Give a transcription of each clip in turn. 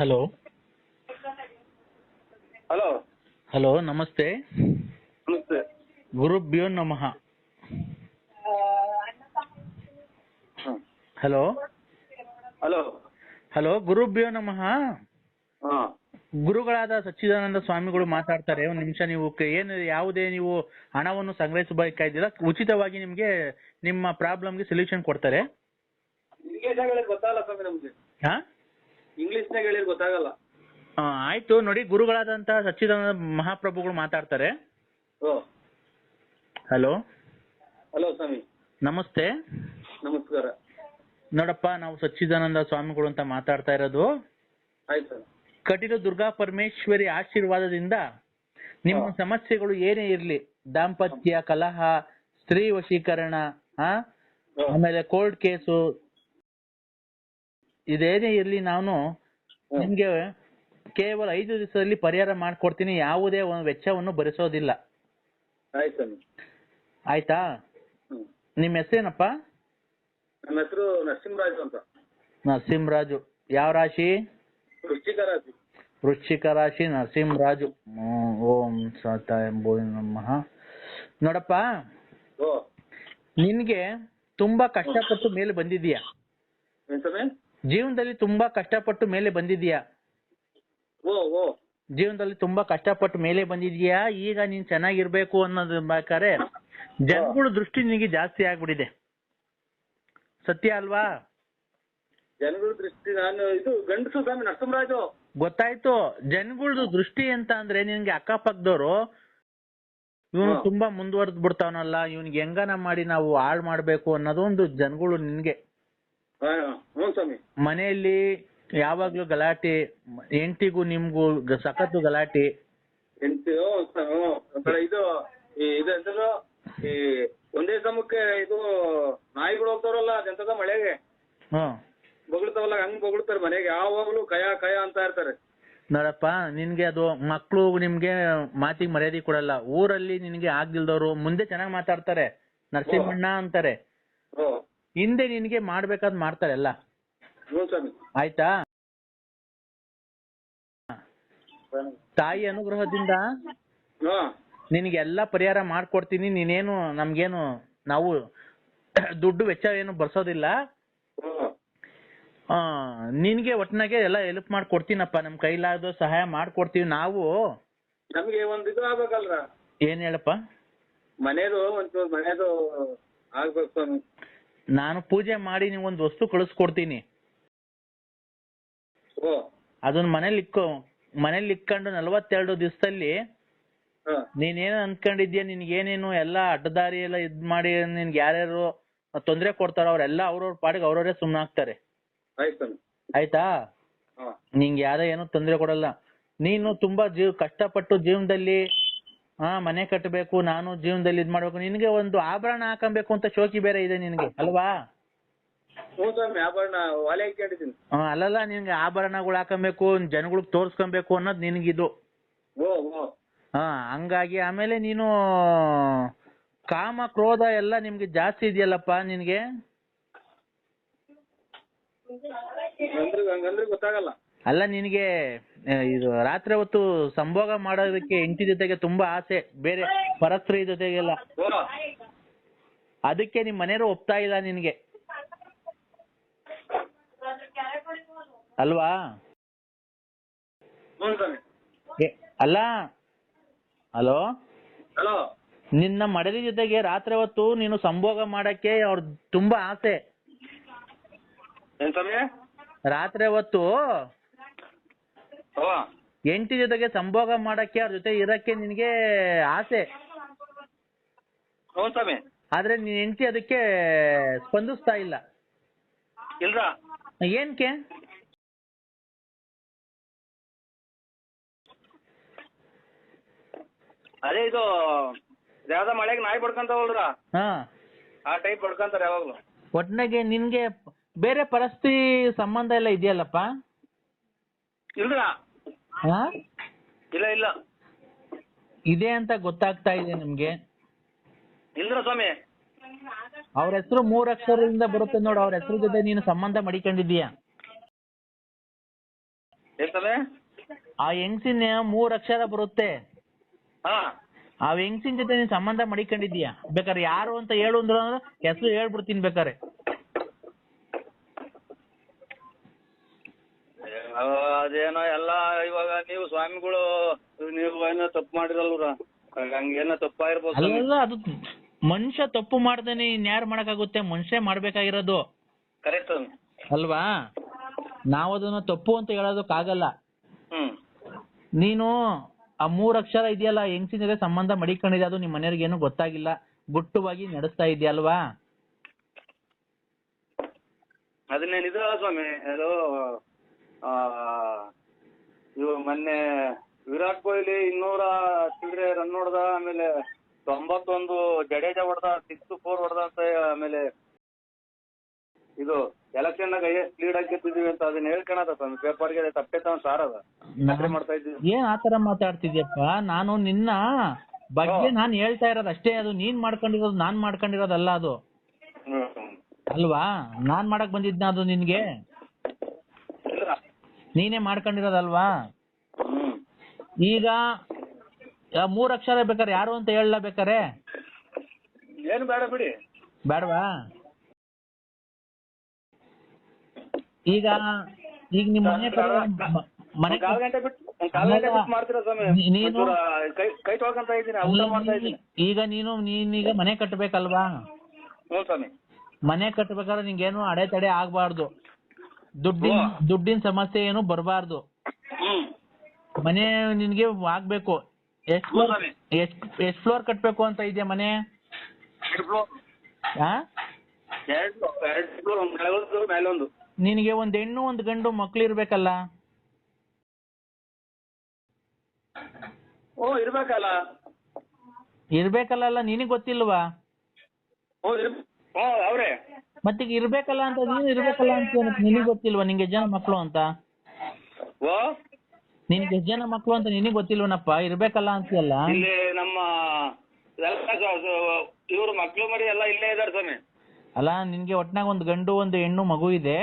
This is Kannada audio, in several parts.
ಹಲೋ ಹಲೋ ಹಲೋ ನಮಸ್ತೆ ನಮಸ್ತೆ ಗುರುಭ್ಯೋ ನಮಃ. ಹಲೋ ಹಲೋ ಹಲೋ ಗುರುಭ್ಯೋ ನಮಃ ಗುರುಗಳಾದ ಸಚ್ಚಿದಾನಂದ ಸ್ವಾಮಿಗಳು ಮಾತಾಡ್ತಾರೆ. ಒಂದು ನಿಮಿಷ ನೀವು ಏನು ಯಾವುದೇ ನೀವು ಹಣವನ್ನು ಸಂಗ್ರಹಿಸಬೇಕಾಗಿದ್ದೀರಾ ಉಚಿತವಾಗಿ ನಿಮಗೆ ನಿಮ್ಮ ಪ್ರಾಬ್ಲಮ್ಗೆ ಸೊಲ್ಯೂಷನ್ ಕೊಡ್ತಾರೆ. ಗೊತ್ತಲ್ಲ ಸ್ವಾಮಿ ನಮ್ಗೆ. ಇಂಗ್ಲೀಷ್ನಾಗ ಹೇಳಿದ್ರೆ ಗೊತ್ತಾಗಲ್ಲ. ಆ, ಆಯ್ತು ನೋಡಿ ಗುರುಗಳಾದಂತಹ ಸಚ್ಚಿದಾನಂದ ಮಹಾಪ್ರಭುಗಳು ಮಾತಾಡ್ತಾರೆ. ಓ. ಹಲೋ. ಹಲೋ ಸ್ವಾಮಿ. ನಮಸ್ತೆ. ನಮಸ್ಕಾರ. ನೋಡಪ್ಪ ನಾವು ಸಚ್ಚಿದಾನಂದ ಸ್ವಾಮಿಗಳು ಅಂತ ಮಾತಾಡ್ತಾ ಇರೋದು. ಆಯ್ತು ಸರ್ ಕಟೀಲು ದುರ್ಗಾ ಪರಮೇಶ್ವರಿ ಆಶೀರ್ವಾದದಿಂದ ನಿಮ್ಮ ಸಮಸ್ಯೆಗಳು ಏನೇ ಇರ್ಲಿ ದಾಂಪತ್ಯ ಕಲಹ ಸ್ತ್ರೀ ವಶೀಕರಣ ಆ. ಆಮೇಲೆ ಕೋರ್ಟ್ ಕೇಸು ಇದೇನೇ ಇರ್ಲಿ ನಾನು. ನಿಮ್ಗೆ ಕೇವಲ ಐದು ದಿವಸದಲ್ಲಿ ಪರಿಹಾರ ಮಾಡ್ಕೊಡ್ತೀನಿ ಯಾವುದೇ ಒಂದು ವೆಚ್ಚವನ್ನು ಭರಿಸೋದಿಲ್ಲ. ಆಯ್ತು ಆಯ್ತಾ? ನಿಮ್ ನಿಮ್ಮ ಹೆಸರೇನಪ್ಪ? ನನ್ನ ಹೆಸರು ನರಸಿಂಹರಾಜು ಅಂತ. ನರಸಿಂಹರಾಜು. ಯಾವ ರಾಶಿ? ವೃಶ್ಚಿಕ ರಾಶಿ. ವೃಶ್ಚಿಕ ರಾಶಿ ನರಸಿಂಹರಾಜು. ಓಂ ಸತ ಎಂಬುದು ನಮಃ. ನೋಡಪ್ಪ ನಿನ್ಗೆ ತುಂಬಾ ಕಷ್ಟಪಟ್ಟು ಮೇಲೆ ಬಂದಿದ್ಯಾ ಜೀವನದಲ್ಲಿ ತುಂಬಾ ಕಷ್ಟಪಟ್ಟು ಮೇಲೆ ಬಂದಿದೀಯಾ ಓ ಓ. ಜೀವನದಲ್ಲಿ ತುಂಬಾ ಕಷ್ಟಪಟ್ಟು ಮೇಲೆ ಬಂದಿದ್ಯಾ ಈಗ ನೀನ್ ಚೆನ್ನಾಗಿರ್ಬೇಕು ಅನ್ನೋದು ಬೇಕಾದ್ರೆ ಜನಗಳ ದೃಷ್ಟಿ ನಿನಗೆ ಜಾಸ್ತಿ ಆಗ್ಬಿಟ್ಟಿದೆ. ಸತ್ಯ ಅಲ್ವಾ? ಜನಗಳ ದೃಷ್ಟಿ ನಾನು ಇದು ಗಂಡಸು ಸ್ವಾಮಿ ನರಸಿಂಹರಾಜು. ಗೊತ್ತಾಯ್ತು. ಜನಗಳದ್ದು ದೃಷ್ಟಿ ಅಂತ ಅಂದ್ರೆ ನಿನ್ಗೆ ಅಕ್ಕಪಕ್ಕದವರು ಇವನು ತುಂಬಾ ಮುಂದುವರೆದ್ ಬಿಡ್ತಾವನಲ್ಲ ಇವನ್ಗೆ ಹೆಂಗನ ಮಾಡಿ ನಾವು ಹಾಳ್ ಮಾಡ್ಬೇಕು ಅನ್ನೋದು ಒಂದು ಜನಗಳು ನಿನ್ಗೆ. ಮನೆಯಲ್ಲಿ ಯಾವಾಗ್ಲೂ ಗಲಾಟೆ ಹೆಂಡತಿಗೂ ನಿಮ್ಗೂ ಗ- ಸಖತ್ತು ಗಲಾಟೆ. ಎಂಟು ಇದು ಈ ಈ ಒಂದೇ ಸಮಕ್ಕೆ ಇದು ನಾಯಿಗಳು ಹೋಗ್ತಾರಲ್ಲ ಅದೆಂತದ ಮಳೆಗೆ? ಹ್ಮ್ ಬೊಗಳ್ತಾವಲ್ಲ ಹಂಗ್ ಬೊಗಳ್ತಾರೆ ಮನೆಗೆ. ಯಾವಾಗ್ಲೂ ಕಯ ಕಯ ಅಂತ ಇರ್ತಾರೆ. ನೋಡಪ್ಪ ನಿನ್ಗೆ ಅದು ಮಕ್ಕಳು ನಿಮ್ಗೆ ಮಾತಿಗೆ ಮರ್ಯಾದೆ ಕೊಡಲ್ಲ. ಊರಲ್ಲಿ ನಿನ್ಗೆ ಆಗ್ದಿಲ್ದವ್ರು ಮುಂದೆ ಚೆನ್ನಾಗಿ ಮಾತಾಡ್ತಾರೆ. ನರಸಿಂಹಣ್ಣ ಅಂತಾರೆ. ಓ. ಹಿಂದೆ ನಿನಗೆ ಮಾಡ್ಬೇಕಾದ್ ಮಾಡ್ತಾರೆ ಎಲ್ಲ ಹ್ಞೂ ಸ್ವಾಮಿ. ಆಯ್ತಾ? ತಾಯಿ ಅನುಗ್ರಹದಿಂದ ಹಾ. ನಿನಗೆ ಎಲ್ಲ ಪರಿಹಾರ ಮಾಡ್ಕೊಡ್ತೀನಿ ನೀನೇನು ನಮ್ಗೇನು ನಾವು ದುಡ್ಡು ವೆಚ್ಚ ಏನು ಬರ್ಸೋದಿಲ್ಲ? ನಿನ್ಗೆ ಒಟ್ನಾಗೆ ಎಲ್ಲ ಹೆಲ್ಪ್ ಮಾಡ್ಕೊಡ್ತೀನಪ್ಪ ನಮ್ ಕೈಲಾದ ಸಹಾಯ ಮಾಡ್ಕೊಡ್ತೀವಿ. ನಾವು ನಮ್ಗೆ ಒಂದು ಇದು ಆಗ್ಬೇಕಲ್ರ? ಏನ್ ಹೇಳಪ್ಪ? ಮನೇದು ಒಂಚೂರು ಮನೇದು ಆಗ್ಬೇಕು ಸ್ವಾಮಿ. ನಾನು ಪೂಜೆ ಮಾಡಿ ಒಂದು ವಸ್ತು ಕಳಿಸ್ಕೊಡ್ತೀನಿ. ಓ ಅದನ್ನ ಮನೇಲಿ ಇಕ್ಕೋ ಮನೇಲಿ ಇಕ್ಕೊಂಡು ನಲವತ್ತೆರಡು ದಿವಸದಲ್ಲಿ ಹಾ. ನೀನೇನು ಅನ್ಕೊಂಡಿದ್ಯಾ? ನಿನ್ಗೆ ಏನೇನು ಎಲ್ಲ ಅಡ್ಡದಾರಿ ಎಲ್ಲ ಇದ್ ಮಾಡಿ ನಿನ್ಗೆ ಯಾರ್ಯಾರು ತೊಂದ್ರೆ ಕೊಡ್ತಾರೋ ಅವ್ರೆಲ್ಲ ಅವ್ರವ್ರ ಪಾಡಿಗೆ ಅವ್ರವ್ರೇ ಸುಮ್ಮನಾಗ್ತಾರೆ ಆಯ್ತು ಸ್ವಾಮಿ ಆಯ್ತಾ? ಹಾ. ನಿಂಗೆ ಯಾರೇ ಏನು ತೊಂದ್ರೆ ಕೊಡಲ್ಲ. ನೀನು ತುಂಬಾ ಜೀವ ಕಷ್ಟಪಟ್ಟು ಜೀವನದಲ್ಲಿ ಹಾ ಮನೆ ಕಟ್ಟಬೇಕು ನಾನು ಜೀವನದಲ್ಲಿ ಇದ್ ಮಾಡ್ಬೇಕು. ನಿನಗೆ ಒಂದು ಆಭರಣ ಹಾಕೊಬೇಕು ಅಂತ ಶೋಕಿ ಬೇರೆ ಇದೆ ನಿನ್ಗೆ ಅಲ್ವಾ? ಹ್ಞೂ ಸ್ವಾಮಿ ಆಭರಣ ವಾಲೆ ಹಾಕೊಂಡಿದ್ದೀನಿ ಆ, ಅಲ್ಲಲ್ಲ ನಿನ್ಗೆ ಆಭರಣಗಳು ಹಾಕಬೇಕು ಜನಗಳಿಗೆ ತೋರಿಸ್ಕೊಬೇಕು ಅನ್ನೋದು ನಿನ್ಗಿದು. ಓ ಓ ಹಾ ಹಂಗಾಗಿ ಆಮೇಲೆ ನೀನು ಕಾಮ ಕ್ರೋಧ ಎಲ್ಲ ನಿಮ್ಗೆ ಜಾಸ್ತಿ ಇದೆಯಲ್ಲಪ್ಪ ನಿನ್ಗೆ? ಹಂಗಂದ್ರೆ ಗೊತ್ತಾಗಲ್ಲ. ಅಲ್ಲ ನಿನಗೆ ಇದು ರಾತ್ರಿ ಹೊತ್ತು ಸಂಭೋಗ ಮಾಡೋದಕ್ಕೆ ಹೆಂಡತಿ ಜೊತೆಗೆ ತುಂಬಾ ಆಸೆ. ಬೇರೆ ಪರಸ್ತ್ರೀ ಜೊತೆಗೆಲ್ಲ. ಅದಕ್ಕೆ ನಿಮ್ ಮನೆಯವರು ಒಪ್ತಾ ಇಲ್ಲ ನಿನಗೆ? ಅಲ್ವಾ? ಅಲ್ಲ? ಹಲೋ? ನಿನ್ನ ಮಡದಿ ಜೊತೆಗೆ ರಾತ್ರಿ ಹೊತ್ತು ನೀನು ಸಂಭೋಗ ಮಾಡಕ್ಕೆ ಅವ್ರ ತುಂಬಾ ಆಸೆ. ರಾತ್ರಿ ಹೊತ್ತು ಹೆಂಡತಿ ಜೊತೆಗೆ ಸಂಭೋಗ ಮಾಡಕ್ಕೆ ಅವ್ರ ಜೊತೆ ಇರಕ್ಕೆ ನಿನ್ಗೆ ಆಸೆ. ಸ್ವಾಮಿ. ಆದ್ರೆ ನಿನ್ ಹೆಂಡತಿ ಅದಕ್ಕೆ ಸ್ಪಂದಿಸ್ತಾ ಇಲ್ಲ. ಇಲ್ರ? ಏನ್ಕೆ? ಅದೇ ಇದು ಯಾವ್ದೋ ಮಳೆಗೆ ನಾಯಿ ಬಡ್ಕೊಂತಾವಲ್ರ ಹಾ. ಆ ಟೈಪ್ ಪಡ್ಕಂತಾರೆ ಯಾವಾಗ್ಲೂ. ಒಟ್ನಾಗೆ ನಿನ್ಗೆ ಬೇರೆ ಪರಿಸ್ಥಿತಿ ಸಂಬಂಧ ಎಲ್ಲ ಇದೆಯಲ್ಲಪ್ಪ? ಇಲ್ಲ ಇಲ್ಲ. ಇದೆ ಅಂತ ಗೊತ್ತಾಗ್ತಾ ಇದೆ ನಿಮ್ಗೆ. ಸ್ವಾಮಿ? ಅವ್ರ ಹೆಸರು ಮೂರ್ ಅಕ್ಷರದಿಂದ ಬರುತ್ತೆ ನೋಡು ಅವ್ರ ಹೆಸರು ಜೊತೆ ನೀನು ಸಂಬಂಧ ಮಡಿಕೊಂಡಿದೀಯ ಏನ್ ಸ್ವಾಮಿ? ಆ ಹೆಂಗ್ಸಿನ ಮೂರ್ ಅಕ್ಷರ ಬರುತ್ತೆ. ಹಾ. ಆ ಹೆಂಗ್ಸಿನ ಜೊತೆ ನೀನ್ ಸಂಬಂಧ ಮಡಿಕೊಂಡಿದೀಯ ಬೇಕಾದ್ರೆ ಯಾರು ಅಂತ ಹೇಳು ಅಂದ್ರೆ ಹೆಸರು ಹೇಳ್ಬಿಡ್ತೀನಿ ಬೇಕಾರೆ ಆ, ಅದೇನೋ ಎಲ್ಲ ಇವಾಗ ನೀವು ಸ್ವಾಮಿಗಳು ನೀವು ಏನೋ ತಪ್ಪು ಮಾಡಿರಲ್ವ್ರ ಹಂಗೇನೋ ತಪ್ಪಾಗಿರ್ಬೋದು ಸ್ವಾಮಿ. ಅಲ್ಲ ಅದು ಮನುಷ್ಯ ತಪ್ಪು ಮಾಡ್ದೇನೆ ಇನ್ಯಾರು ಮಾಡಕ್ಕಾಗುತ್ತೆ? ಮನುಷ್ಯ ಮಾಡ್ಬೇಕಾಗಿರೋದು. ಕರೆಕ್ಟ್ ಅಲ್ವಾ? ನಾವು ಅದನ್ನ ತಪ್ಪು ಅಂತ ಹೇಳೋದಕ್ಕಾಗಲ್ಲ. ನೀನು ಆ ಮೂರ್ ಅಕ್ಷರ ಇದೆಯಲ್ಲ ಹೆಂಗ್ಸಿನ ಜೊತೆ ಸಂಬಂಧ ಮಡಿಕೊಂಡಿದೆ ಅದು ನಿಮ್ ಮನೆಯವ್ರಿಗೆ ಏನು ಗೊತ್ತಾಗಿಲ್ಲ. ಗುಟ್ಟುವಾಗಿ ನಡೆಸ್ತಾ ಇದೆಯಲ್ವಾ ಅದನ್ನೇನು ಇದು ಸ್ವಾಮಿ? ಅದು ಇವು ಮೊನ್ನೆ ವಿರಾಟ್ ಕೊಹ್ಲಿ ಇನ್ನೂರ ಚಿಲ್ಲರೆ ರನ್ ಹೊಡೆದ ಆಮೇಲೆ ತೊಂಬತ್ತೊಂದು ಜಡೇಜಾ ಹೊಡೆದ ಸಿಕ್ಸ್ ಫೋರ್ ಹೊಡೆದ ಅಂತ ಆಮೇಲೆ ಇದು ಎಲೆಕ್ಷನ್ ನಾಗ ಹೈಯೆಸ್ಟ್ ಲೀಡ್ ಹಾಕಿರ್ತಿದೀವಿ ಅಂತ ಅದನ್ನ ಹೇಳ್ಕೊಳದ ಸ್ವಾಮಿ ಪೇಪರ್ಗೆ ತಪ್ಪೈತ ಸಾರ್ ಅದ. ನಕಲಿ ಮಾಡ್ತಾ ಇದ್ದೀವಿ. ಏನ್ ಆತರ ಮಾತಾಡ್ತಿದ್ಯಪ್ಪ? ನಾನು ನಿನ್ನ ಬಗ್ಗೆ ನಾನು ಹೇಳ್ತಾ ಇರೋದು ಅಷ್ಟೇ ಅದು ನೀನ್ ಮಾಡ್ಕೊಂಡಿರೋದು ನಾನ್ ಮಾಡ್ಕೊಂಡಿರೋದಲ್ಲ ಅದು. ಅಲ್ವಾ? ನಾನ್ ಮಾಡಕ್ ಬಂದಿದ್ನ ಅದು ನಿನ್ಗೆ? ನೀನೇ ಮಾಡ್ಕೊಂಡಿರೋದಲ್ವಾ? ಹ್ಮ್. ಈಗ ಆ ಮೂರ್ ಅಕ್ಷರ ಬೇಕಾರೆ ಯಾರು ಅಂತ ಹೇಳಲ್ಲ ಬೇಕಾರೆ ಏನು ಬೇಡ ಬಿಡಿ. ಬೇಡವಾ? ಈಗ ಈಗ ನಿಮ್ ಮನೆ ಕಡೆ ಮ- ಮನೆ ಒಂದ್ ಕಾಲ್ ಗಂಟೆ ಬಿಟ್ಟು ಒಂದ್ ಕಾಲ್ ಗಂಟೆ ಬಿಟ್ಟು ಮಾಡ್ತೀರಾ ಸ್ವಾಮಿ? ನೀ- ನೀನು- ಒಂಚೂರು ಕೈ ಕೈ ತೊಳ್ಕೊಂತ ಇದ್ದೀನಿ ಊಟ ಮಾಡ್ತಾ ಇದ್ದೀನಿ. ಈಗ ನೀನು ನೀನೀಗ ಮನೆ ಕಟ್ಟಬೇಕಲ್ವಾ ಹ್ಞೂ ಸ್ವಾಮಿ. ಮನೆ ಕಟ್ಟಬೇಕಾದ್ರೆ ನಿಂಗೇನು ಅಡೆತಡೆ ಆಗ್ಬಾರ್ದು. ದುಡ್ಡಿನ. ದುಡ್ಡಿನ ಸಮಸ್ಯೆ ಏನು ಬರಬಾರ್ದು. ಹ್ಮ್. ಮನೆ ನಿನ್ಗೆ ಆಗ್ಬೇಕು. ಎಷ್ಟ್ ಫ್ಲೋರ್ ಸ್ವಾಮಿ. ಎಷ್ಟ್ ಎಷ್ಟ್ ಫ್ಲೋರ್ ಕಟ್ಬೇಕು ಅಂತ ಇದೆಯಾ ಮನೆ? ಎರಡು ಫ್ಲೋರ್. ಆ? ಎರಡು ಎರಡು ಫ್ಲೋರ್ ಒಂದು. ಕೆಳಗೊಂದು ನಿನಗೆ ಒಂದ್ ಹೆಣ್ಣು ಒಂದ್ ಗಂಡು ಮಕ್ಳು ಇರ್ಬೇಕಲ್ಲ? ಓ ಇರ್ಬೇಕಲ್ಲ. ಇರ್ಬೇಕಲ್ಲ ಅಲ್ಲ ನಿನಗ್ ಗೊತ್ತಿಲ್ವಾ? ಓ ಇರ್ ಓ ಅವ್ರೆ. ಮತ್ತೀಗ ಇರ್ಬೇಕಲ್ಲ ಅಂತ ನೀನು ಇರ್ಬೇಕಲ್ಲ ಅಂತ ನಿನಗೆ ಗೊತ್ತಿಲ್ವಾ ನಿಂಗೆ ಜನ ಮಕ್ಳು ಅಂತ? ಓ ನಿನ್ಗೆ ಎಷ್ಟ್ ಜನ ಮಕ್ಳು ಅಂತ ನಿನಗ್ ಗೊತ್ತಿಲ್ವನಪ್ಪ? ಇರ್ಬೇಕಲ್ಲ ಅಂತೀಯಲ್ಲ? ಇಲ್ಲಿ ನಮ್ಮ ಇವ್ರ ಮಕ್ಕಳು ಮರಿ ಎಲ್ಲ ಇಲ್ಲೇ ಇದಾರೆ ಸ್ವಾಮಿ. ಅಲ್ಲ ನಿನ್ಗೆ ಒಟ್ನಾಗ ಒಂದ್ ಗಂಡು ಒಂದು ಹೆಣ್ಣು ಮಗು ಇದೆ.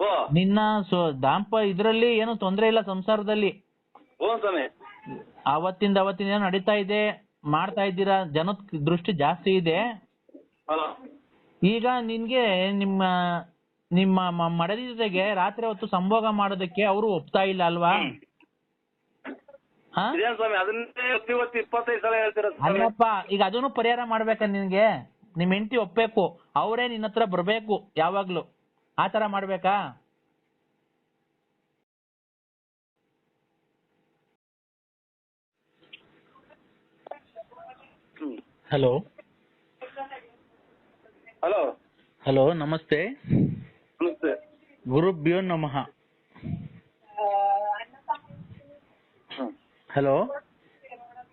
ಓ ನಿನ್ನ ಸೊ ದಾಂಪ ಇದ್ರಲ್ಲಿ ಏನು ತೊಂದ್ರೆ ಇಲ್ಲ ಸಂಸಾರದಲ್ಲಿ. ಓ ಸ್ವಾಮಿ. ಅವತ್ತಿಂದ ಅವತ್ತಿಂದ ಏನೋ ನಡೀತಾ ಇದೆ ಮಾಡ್ತಾ ಇದ್ದೀರಾ? ಜನದ ದೃಷ್ಟಿ ಜಾಸ್ತಿ ಇದೆ. ಈಗ ನಿನ್ಗೆ ನಿಮ್ಮ ನಿಮ್ಮ ಮಡದಿ ಜೊತೆಗೆ ರಾತ್ರಿ ಹೊತ್ತು ಸಂಭೋಗ ಮಾಡೋದಕ್ಕೆ ಅವರು ಒಪ್ತಾ ಇಲ್ಲ ಅಲ್ವಾ? ಹ್ಮ್. ಹಾ? ಇದೇನ್ ಸ್ವಾಮಿ ಅದನ್ನೇ ಇವತ್ತು ಇವತ್ತು ಇಪ್ಪತ್ತೈದು ಸಲ ಹೇಳ್ತೀರ ಸ್ವಾಮಿ. ಅಲ್ಲಪ್ಪ ಈಗ ಅದನ್ನು ಪರಿಹಾರ ಮಾಡ್ಬೇಕ ನಿನ್ಗೆ? ನಿಮ್ ಹೆಂಡತಿ ಒಪ್ಬೇಕು ಅವರೇ ನಿನ್ನ ಹತ್ರ ಬರ್ಬೇಕು ಯಾವಾಗ್ಲೂ. ಆ ತರ ಮಾಡ್ಬೇಕಾ. ಹಲೋ. ಹಲೋ. ಹಲೋ ನಮಸ್ತೆ. ನಮಸ್ತೆ. ಗುರುಭ್ಯೋ ನಮಃ. ಹಲೋ.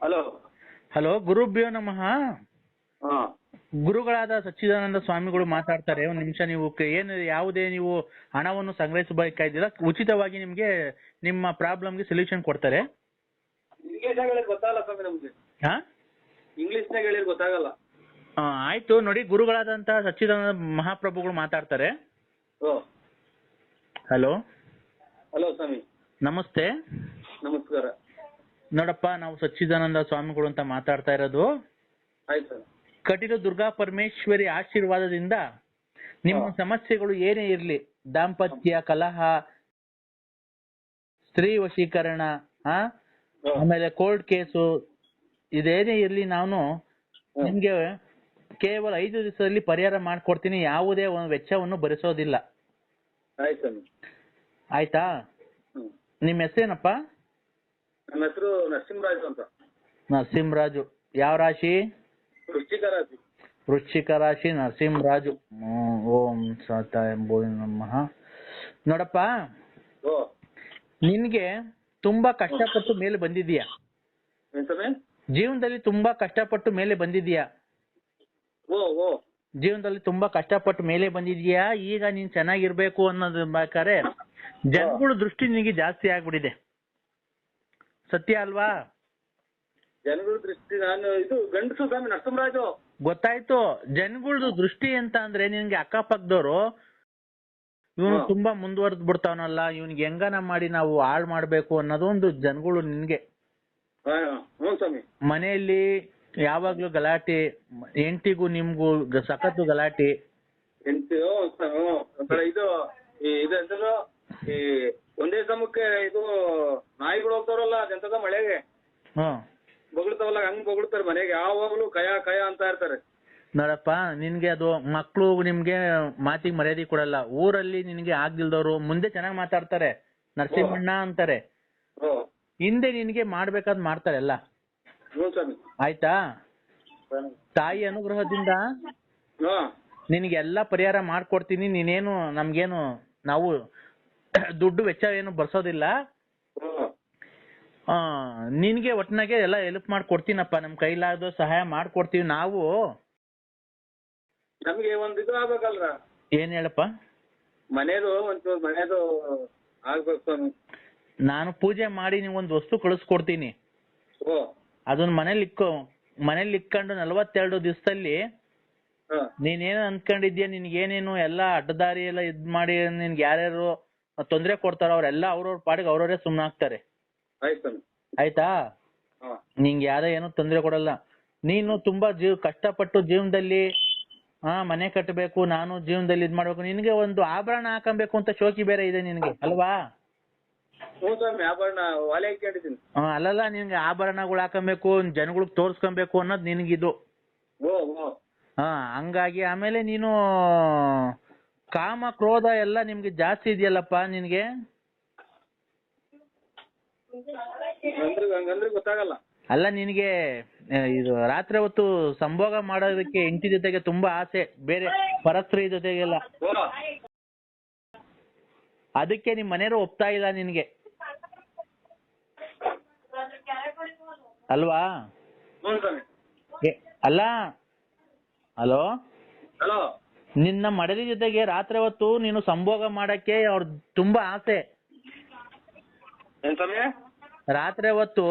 ಹಲೋ. ಹಲೋ. ಗುರುಭ್ಯೋ ನಮಃ. ಹಾ. ಗುರುಗಳಾದ ಸಚ್ಚಿದಾನಂದ ಸ್ವಾಮಿಗಳು ಮಾತಾಡ್ತಾರೆ. ಒಂದ್ ನಿಮಿಷ ನೀವು ಏನು ಯಾವುದೇ ನೀವು ಹಣವನ್ನು ಸಂಗ್ರಹಿಸಬೇಕಾಗಿದ್ದೀರಾ ಉಚಿತವಾಗಿ ನಿಮ್ಗೆ ನಿಮ್ಮ ಪ್ರಾಬ್ಲಮ್ಗೆ ಸೊಲ್ಯೂಷನ್ ಕೊಡ್ತಾರೆ. ಇಂಗ್ಲಿಷ್ ಗೊತ್ತಾಗಲ್ಲ ಸ್ವಾಮಿ ನಮ್ಗೆ. ಆಯ್ತು ನೋಡಿ ಗುರುಗಳಾದಂತ ಸಚ್ಚಿದಾನಂದ ಮಹಾಪ್ರಭುಗಳು ಮಾತಾಡ್ತಾರೆ. ಹಲೋ. ಹಲೋ ಸ್ವಾಮಿ. ನಮಸ್ತೆ. ನಮಸ್ಕಾರ. ನೋಡಪ್ಪ ನಾವು ಸಚ್ಚಿದಾನಂದ ಸ್ವಾಮಿಗಳು ಅಂತ ಮಾತಾಡ್ತಾ ಇರೋದು. ಕಟೀಲು ದುರ್ಗಾ ಪರಮೇಶ್ವರಿ ಆಶೀರ್ವಾದದಿಂದ ನಿಮ್ಮ ಸಮಸ್ಯೆಗಳು ಏನೇ ಇರಲಿ ದಾಂಪತ್ಯ ಕಲಹ ಸ್ತ್ರೀ ವಶೀಕರಣ. ಆಮೇಲೆ ಕೋರ್ಟ್ ಕೇಸು ಇದೇನೇ ಇರಲಿ ನಾನು. ನಿಮ್ಗೆ ಕೇವಲ ಐದು ದಿವಸದಲ್ಲಿ ಪರಿಹಾರ ಮಾಡ್ಕೊಡ್ತೀನಿ ಯಾವುದೇ ಒಂದು ವೆಚ್ಚವನ್ನು ಭರಿಸೋದಿಲ್ಲ. ಆಯ್ತು ಆಯ್ತಾ? ನಿಮ್ ನಿಮ್ಮ ಹೆಸರೇನಪ್ಪ? ನಮ್ಮ ಹೆಸರು ನರಸಿಂಹರಾಜು ಅಂತ. ನರಸಿಂಹರಾಜು. ಯಾವ ರಾಶಿ? ವೃಶ್ಚಿಕ ರಾಶಿ. ವೃಶ್ಚಿಕ ರಾಶಿ ನರಸಿಂಹರಾಜು. ಓಂ ಸತಾಯ ನಮಃ. ನೋಡಪ್ಪ ನಿನ್ಗೆ ತುಂಬಾ ಕಷ್ಟಪಟ್ಟು ಮೇಲೆ ಬಂದಿದೀಯಾ ಜೀವನದಲ್ಲಿ ತುಂಬಾ ಕಷ್ಟಪಟ್ಟು ಮೇಲೆ ಬಂದಿದೀಯಾ ಓ ಓ. ಜೀವನದಲ್ಲಿ ತುಂಬಾ ಕಷ್ಟಪಟ್ಟು ಮೇಲೆ ಬಂದಿದೀಯಾ ಈಗ ನೀನ್ ಚೆನ್ನಾಗಿರ್ಬೇಕು ಅನ್ನೋದು ಬೇಕಾದ್ರೆ ಜನಗಳ ದೃಷ್ಟಿ ನಿನಗೆ ಜಾಸ್ತಿ ಆಗ್ಬಿಟ್ಟಿದೆ. ಸತ್ಯ ಅಲ್ವಾ? ಜನಗಳ ದೃಷ್ಟಿ ನಾನು ಇದು ಗಂಡಸು ಸ್ವಾಮಿ ನರಸಿಂಹರಾಜು. ಗೊತ್ತಾಯ್ತು. ಜನಗಳದು ದೃಷ್ಟಿ ಅಂತ ಅಂದ್ರೆ ನಿನ್ಗೆ ಅಕ್ಕಪಕ್ಕದವರು ಇವನು ತುಂಬಾ ಮುಂದುವರೆದ್ ಬಿಡ್ತಾವನಲ್ಲ ಇವನ್ಗೆ ಹೆಂಗನ ಮಾಡಿ ನಾವು ಹಾಳ್ ಮಾಡ್ಬೇಕು ಅನ್ನೋದು ಒಂದು ಜನಗಳು ನಿನ್ಗೆ. ಮನೆಯಲ್ಲಿ ಯಾವಾಗ್ಲೂ ಗಲಾಟೆ ಎಂಟಿಗೂ ನಿಮ್ಗೂ ಗ- ಸಖತ್ತು ಗಲಾಟೆ. ಎಂಟು ಒಂಥರ ಇದು ಈ ಈ ಒಂದೇ ಸಮಕ್ಕೆ ಇದು ನಾಯಿಗಳು ಹೋಗ್ತಾರಲ್ಲ ಅದೆಂತದ ಮಳೆಗೆ. ಹ್ಮ್. ಬೊಗಳ್ತಾವಲ್ಲ ಹಂಗ್ ಬೊಗಳ್ತಾರೆ ಮನೆಗೆ. ಯಾವಾಗ್ಲೂ ಕಯಾ ಕಯಾ ಅಂತ ಇರ್ತಾರೆ. ನೋಡಪ್ಪ ನಿನ್ಗೆ ಅದು ಮಕ್ಕಳು ನಿಮ್ಗೆ ಮಾತಿಗೆ ಮರ್ಯಾದೆ ಕೊಡಲ್ಲ. ಊರಲ್ಲಿ ನಿನ್ಗೆ ಆಗ್ದಿಲ್ದವ್ರು ಮುಂದೆ ಚೆನ್ನಾಗಿ ಮಾತಾಡ್ತಾರೆ. ನರಸಿಂಹಣ್ಣ ಅಂತಾರೆ. ಓ. ಹಿಂದೆ ನಿನ್ಗೆ ಮಾಡ್ಬೇಕಾದ್ ಮಾಡ್ತಾರೆ ಎಲ್ಲ. ಆಯ್ತಾ? ತಾಯಿ ಅನುಗ್ರಹದಿಂದ ನಿನಗೆಲ್ಲಾ ಪರಿಹಾರ ಮಾಡ್ಕೊಡ್ತೀನಿ ನೀನೇನು ನಮ್ಗೇನು ನಾವು ದುಡ್ಡು ವೆಚ್ಚ ಏನು ಬರ್ಸೋದಿಲ್ಲ. ಆ, ನಿನ್ಗೆ ಒಟ್ಟಿನಾಗೆ ಎಲ್ಲ ಹೆಲ್ಪ್ ಮಾಡ್ಕೊಡ್ತೀನಪ್ಪ ನಮ್ ಕೈಲಾದ ಸಹಾಯ ಮಾಡ್ಕೊಡ್ತೀವಿ ನಾವು. ನಮ್ಗೆ ಒಂದು ಇದು ಆಗ್ಬೇಕಲ್ರ? ಏನ್ ಹೇಳಪ್ಪ? ಮನೇದು ಒಂಚೂರು ಮನೇದು ಆಗ್ಬೇಕು ಸ್ವಾಮಿ. ನಾನು ಪೂಜೆ ಮಾಡಿ ನಿಮ್ಗೊಂದು ವಸ್ತು ಕಳಿಸ್ಕೊಡ್ತೀನಿ. ಓ. ಅದನ್ನ ಮನೇಲಿ ಇಕ್ಕೋ ಮನೇಲಿ ಇಕ್ಕೊಂಡು ನಲವತ್ತೆರಡು ದಿವಸದಲ್ಲಿ ನೀನೇನು ಅನ್ಕೊಂಡಿದ್ಯಾ? ನಿನ್ಗೇನೇನು ಎಲ್ಲ ಅಡ್ಡದಾರಿ ಎಲ್ಲ ಇದ್ ಮಾಡಿ ನಿನ್ಗೆ ಯಾರ್ಯಾರು ತೊಂದ್ರೆ ಕೊಡ್ತಾರೋ ಅವ್ರೆಲ್ಲ ಅವ್ರವ್ರ ಪಾಡಿಗೆ ಅವ್ರವ್ರೇ ಸುಮ್ಮನಾಗ್ತಾರೆ ಆಯ್ತು ನಿಂಗೆ ಯಾರ ಏನು ತೊಂದ್ರೆ ಕೊಡಲ್ಲ. ನೀನು ತುಂಬಾ ಜೀವ ಕಷ್ಟಪಟ್ಟು ಜೀವನದಲ್ಲಿ ಹಾ ಮನೆ ಕಟ್ಟಬೇಕು ನಾನು ಜೀವನದಲ್ಲಿ ಇದ್ ಮಾಡ್ಬೇಕು ನಿನ್ಗೆ ಒಂದು ಆಭರಣ ಹಾಕೊಬೇಕು ಅಂತ ಶೋಕಿ ಬೇರೆ ಇದೆ ನಿನ್ಗೆ ಅಲ್ವಾ? ಹ್ಞೂ ಸ್ವಾಮಿ ಆಭರಣ ವಾಲೆ ಹಾಕೊಂಡಿದ್ದೀನಿ ಆ, ಅಲ್ಲಲ್ಲ ನಿನ್ಗೆ ಆಭರಣಗಳು ಹಾಕೊಬೇಕು ಜನಗಳಿಗೆ ತೋರ್ಸ್ಕೊಬೇಕು ಅನ್ನೋದು ನಿನ್ಗಿದು. ಓ ಓ ಹಾ ಹಂಗಾಗಿ ಆಮೇಲೆ ನೀನು ಕಾಮ ಕ್ರೋಧ ಎಲ್ಲ ನಿಮ್ಗೆ ಜಾಸ್ತಿ ಇದೆಯಲ್ಲಪ್ಪ ನಿನ್ಗೆ? ಗೊತ್ತಾಗಲ್ಲ. ಅಲ್ಲ ನಿನಗೆ ಇದು ರಾತ್ರಿ ಹೊತ್ತು ಸಂಭೋಗ ಮಾಡೋದಕ್ಕೆ ಹೆಂಡತಿ ಜೊತೆಗೆ ತುಂಬಾ ಆಸೆ ಬೇರೆ ಪರಸ್ತ್ರೀ ಜೊತೆಗೆಲ್ಲ. ಓ ಅದಕ್ಕೆ ನಿಮ್ ಮನೆಯವರು ಒಪ್ತಾ ಇಲ್ಲ ನಿನ್ಗೆ? ಅಲ್ವಾ? ಅಲ್ಲ? ಹಲೋ? ನಿನ್ನ ಮಡದಿ ಜೊತೆಗೆ ರಾತ್ರಿ ಹೊತ್ತು ನೀನು ಸಂಭೋಗ ಮಾಡಕ್ಕೆ ಅವ್ರ ತುಂಬಾ ಆಸೆ. ರಾತ್ರಿ ಹೊತ್ತು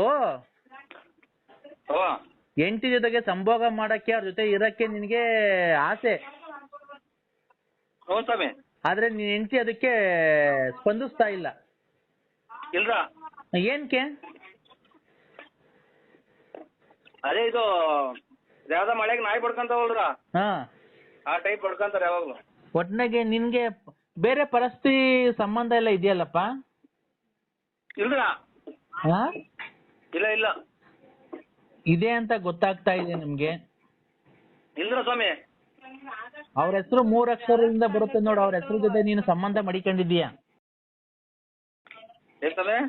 ಎಂಟಿ ಜೊತೆಗೆ ಸಂಭೋಗ ಮಾಡಕ್ಕೆ ಅವ್ರ ಜೊತೆ ಇರಕ್ಕೆ ನಿನ್ಗೆ ಆಸೆ. ಆದ್ರೆ ನಿನ್ ಹೆಂಡತಿ ಅದಕ್ಕೆ ಸ್ಪಂದಿಸ್ತಾ ಇಲ್ಲ. ಇಲ್ರ? ಏನ್ಕೆ? ಅದೇ ಇದು ಯಾವ್ದ ಮಳೆಗೆ ನಾಯಿ ಬಡ್ಕಂತಾವಲ್ರ? ಹಾ. ಆ ಟೈಪ್ ಬಡ್ಕಂತಾರೆ ಯಾವಾಗ್ಲೂ. ಒಟ್ನಾಗೆ ನಿನ್ಗೆ ಬೇರೆ ಪರಿಸ್ಥಿತಿ ಸಂಬಂಧ ಎಲ್ಲ ಇದೆಯಲ್ಲಪ್ಪ? ಇಲ್ರ? ಹಾ? ಇಲ್ಲ ಇಲ್ಲ. ಇದೆ ಅಂತ ಗೊತ್ತಾಗ್ತಾ ಇದೆ ನಿಮ್ಗೆ. ಇಲ್ರ ಸ್ವಾಮಿ? ಅವ್ರ ಹೆಸರು ಮೂರ್ ಅಕ್ಷರದಿಂದ ಬರುತ್ತೆ ನೋಡು. ಅವ್ರ ಹೆಸರು ಜೊತೆ ನೀನು ಸಂಬಂಧ ಮಡಿಕೊಂಡಿದೀಯ ಏನ್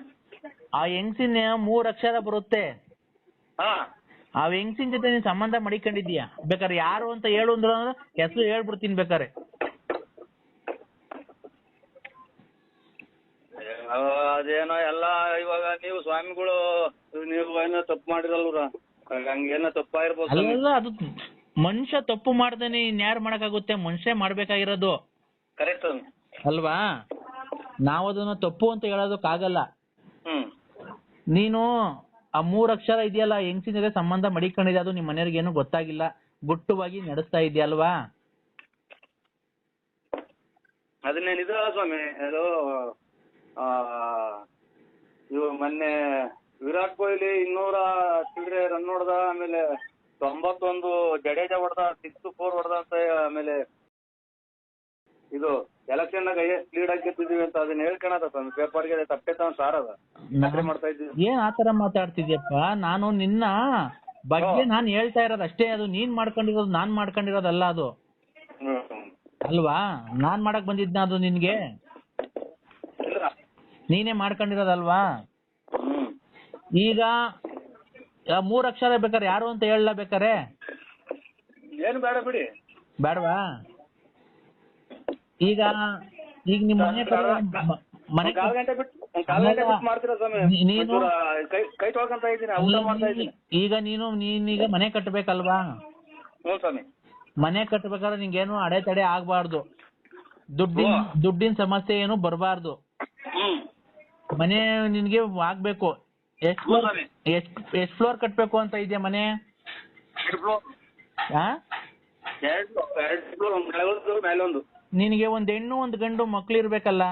ಆ ಹೆಂಗ್ಸಿನ ಮೂರ್ ಅಕ್ಷರ ಬರುತ್ತೆ. ಹಾ. ಆ ಹೆಂಗ್ಸಿನ ಜೊತೆ ನೀನ್ ಸಂಬಂಧ ಮಡಿಕೊಂಡಿದೀಯ ಬೇಕಾದ್ರೆ ಯಾರು ಅಂತ ಹೇಳು ಅಂದ್ರೆ ಹೆಸರು ಹೇಳ್ಬಿಡ್ತೀನಿ ಬೇಕಾರೆ ಅದೇನೋ ಎಲ್ಲ ಇವಾಗ ನೀವು ಸ್ವಾಮಿಗಳು ನೀವು ಏನೋ ತಪ್ಪು ಮಾಡಿರಲ್ರ ಹಂಗೇನೋ ತಪ್ಪಾಗಿರ್ಬೋದು. ಸ್ವಾಮಿ ಅಲ್ಲ ಅದು ಮನುಷ್ಯ ತಪ್ಪು ಮಾಡ್ದೇನೆ ಇನ್ಯಾರು ಮಾಡಕ್ಕಾಗುತ್ತೆ? ಮನುಷ್ಯ ಮಾಡ್ಬೇಕಾಗಿರೋದು. ಕರೆಕ್ಟ್ ಅಲ್ವಾ? ನಾವು ಅದನ್ನ ತಪ್ಪು ಅಂತ ಹೇಳೋದಕ್ಕಾಗಲ್ಲ ನೀನು ಆ ಮೂರ್ ಅಕ್ಷರ ಇದೆಯಲ್ಲ ಹೆಂಗ್ಸಿನ ಜೊತೆ ಸಂಬಂಧ ಮಡಿಕೊಂಡಿದೆ ಅದು ನಿಮ್ ಮನೆಯವ್ರಿಗೆ ಏನು ಗೊತ್ತಾಗಿಲ್ಲ. ಗುಟ್ಟುವಾಗಿ ನಡೆಸ್ತಾ ಇದೆಯಲ್ವಾ ಅದನ್ನೇನು ಇದು ಸ್ವಾಮಿ. ಅದು ಆ, ಇವು ಮೊನ್ನೆ ವಿರಾಟ್ ಕೊಹ್ಲಿ ಇನ್ನೂರ ಚಿಲ್ಲರೆ ರನ್ ಹೊಡೆದ ಆಮೇಲೆ ತೊಂಬತ್ತೊಂದು ಜಡೇಜ ಹೊಡೆದ ಸಿಕ್ಸ್ ಫೋರ್ ಹೊಡೆದ ಅಂತ ಆಮೇಲೆ ಇದು ಎಲೆಕ್ಷನ್ ನಾಗ ಎಷ್ಟ್ ಲೀಡ್ ಆಗಿರ್ತಿದೀವಿ ಅಂತ ಅದನ್ನ ಹೇಳ್ಕೊಳದ ಸ್ವಾಮಿ. ಪೇಪರ್ಗೆ ತಪ್ಪೈತ ಸಾರ್ ಅದ ನಕಲಿ ಮಾಡ್ತಾ ಇದ್ದೀವಿ. ಏನ್ ಆತರ ಮಾತಾಡ್ತಿದ್ಯಪ್ಪ? ನಾನು ನಿನ್ನ ಬಗ್ಗೆ. ನಾನ್ ಹೇಳ್ತಾ ಇರೋದು ಅಷ್ಟೇ. ಅದು ನೀನ್ ಮಾಡ್ಕೊಂಡಿರೋದು ನಾನ್ ಮಾಡ್ಕೊಂಡಿರೋದಲ್ಲ ಅದು. ಅಲ್ವಾ? ನಾನ್ ಮಾಡಕ್ ಬಂದಿದ್ನ ಅದು ನಿನ್ಗೆ? ನೀನೇ ಮಾಡ್ಕೊಂಡಿರೋದಲ್ವಾ? ಈಗ ಮೂರ್ ಅಕ್ಷರ ಬೇಕಾರೆ ಯಾರು ಅಂತ ಹೇಳಲ್ಲ ಬೇಕಾರೆ ಏನು ಬೇಡ ಬಿಡಿ. ಬೇಡವಾ? ಈಗ ಈಗ ನಿಮ್ ಮನೆ ಕಡೆ ಮನೆ ಕಾಲ್ ಗಂಟೆ ಬಿಟ್ಟು ಒಂದ್ ಕಾಲ್ ಗಂಟೆ ಬಿಟ್ಟು ಮಾಡ್ತೀರಾ ಸ್ವಾಮಿ? ನೀನು- ನೀನ್ ಕೈ ಕೈ ತೊಳ್ಕೊಂತ ಇದ್ದೀನಿ ಊಟ ಮಾಡ್ತಾ ಇದ್ದೀನಿ. ಈಗ ನೀನು ನೀನೀಗ ಮನೆ ಕಟ್ಟಬೇಕಲ್ವಾ ಹ್ಞೂ ಸ್ವಾಮಿ. ಮನೆ ಕಟ್ಟಬೇಕಾದ್ರೆ ನಿಂಗೇನು ಅಡೆತಡೆ ಆಗ್ಬಾರ್ದು. ದುಡ್ಡಿನ. ದುಡ್ಡಿನ ಸಮಸ್ಯೆ ಏನು ಬರಬಾರ್ದು. ಹ್ಮ್ ಮನೆ ನಿನ್ಗೆ ಆಗ್ಬೇಕು. ಎಷ್ಟ್ ಫ್ಲೋರ್ ಕಟ್ಬೇಕು ಅಂತ ಇದೆಯಾ ಮನೆ? ನಿನಗೆ ಒಂದ್ ಹೆಣ್ಣು ಒಂದ್ ಗಂಡು ಮಕ್ಳು ಇರ್ಬೇಕಲ್ಲ